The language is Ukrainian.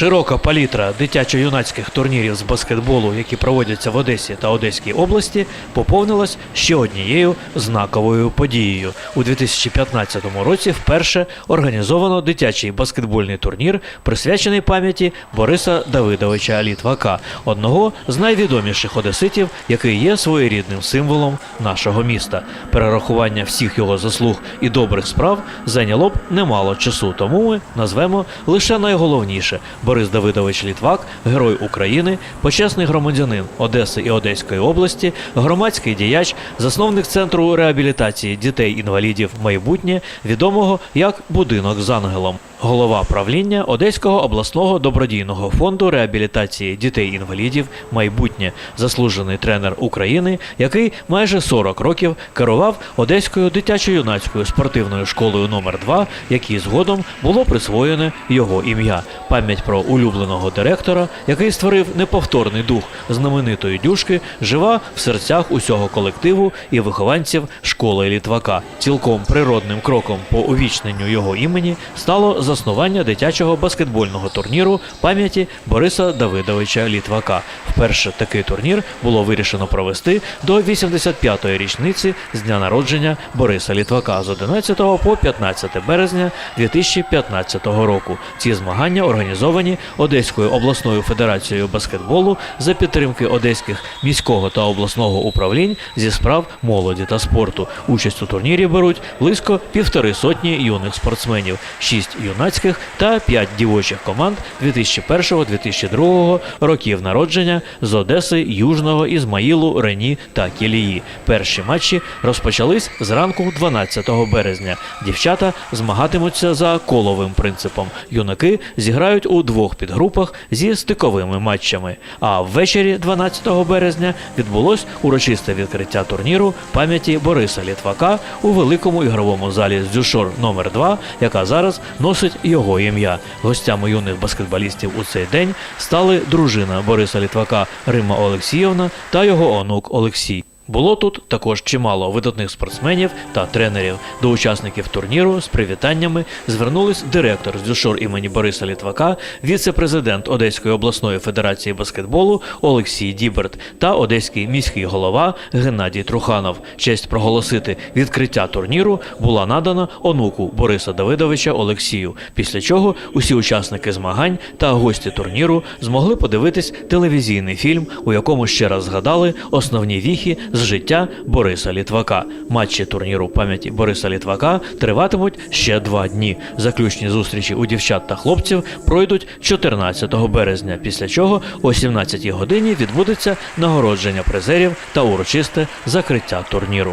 Широка палітра дитячо-юнацьких турнірів з баскетболу, які проводяться в Одесі та Одеській області, поповнилась ще однією знаковою подією. У 2015 році вперше організовано дитячий баскетбольний турнір, присвячений пам'яті Бориса Давидовича Літвака, одного з найвідоміших одеситів, який є своєрідним символом нашого міста. Перерахування всіх його заслуг і добрих справ зайняло б немало часу, тому ми назвемо лише найголовніше. Борис Давидович Літвак, герой України, почесний громадянин Одеси і Одеської області, громадський діяч, засновник центру реабілітації дітей-інвалідів майбутнє, відомого як будинок з ангелом. Голова правління Одеського обласного добродійного фонду реабілітації дітей-інвалідів майбутнє, заслужений тренер України, який майже 40 років керував Одеською дитячо-юнацькою спортивною школою номер 2 якій згодом було присвоєне його ім'я. Пам'ять про улюбленого директора, який створив неповторний дух знаменитої дюшки, жива в серцях усього колективу і вихованців школи Літвака. Цілком природним кроком по увічненню його імені стало заснування дитячого баскетбольного турніру пам'яті Бориса Давидовича Літвака. Вперше такий турнір було вирішено провести до 85-ї річниці з дня народження Бориса Літвака з 11 по 15 березня 2015 року. Ці змагання організовані Одеською обласною федерацією баскетболу за підтримки одеських міського та обласного управлінь зі справ молоді та спорту. Участь у турнірі беруть близько півтори сотні юних спортсменів, шість юнацьких та п'ять дівочих команд 2001-2002 років народження з Одеси, Южного, Ізмаїлу, Рені та Кілії. Перші матчі розпочались зранку 12 березня. Дівчата змагатимуться за коловим принципом. Юнаки зіграють у двох підгрупах зі стиковими матчами. А ввечері 12 березня відбулось урочисте відкриття турніру пам'яті Бориса Літвака у великому ігровому залі з Дюшор номер 2 яка зараз носить його ім'я. Гостями юних баскетболістів у цей день стали дружина Бориса Літвака Рима Олексіївна та його онук Олексій. Було тут також чимало видатних спортсменів та тренерів. До учасників турніру з привітаннями звернулись директор з дюшор імені Бориса Літвака, віце-президент Одеської обласної федерації баскетболу Олексій Діберт та одеський міський голова Геннадій Труханов. Честь проголосити відкриття турніру була надана онуку Бориса Давидовича Олексію. Після чого усі учасники змагань та гості турніру змогли подивитись телевізійний фільм, у якому ще раз згадали основні віхи з життя Бориса Літвака. Матчі турніру пам'яті Бориса Літвака триватимуть ще два дні. Заключні зустрічі у дівчат та хлопців пройдуть 14 березня, після чого о 17 годині відбудеться нагородження призерів та урочисте закриття турніру.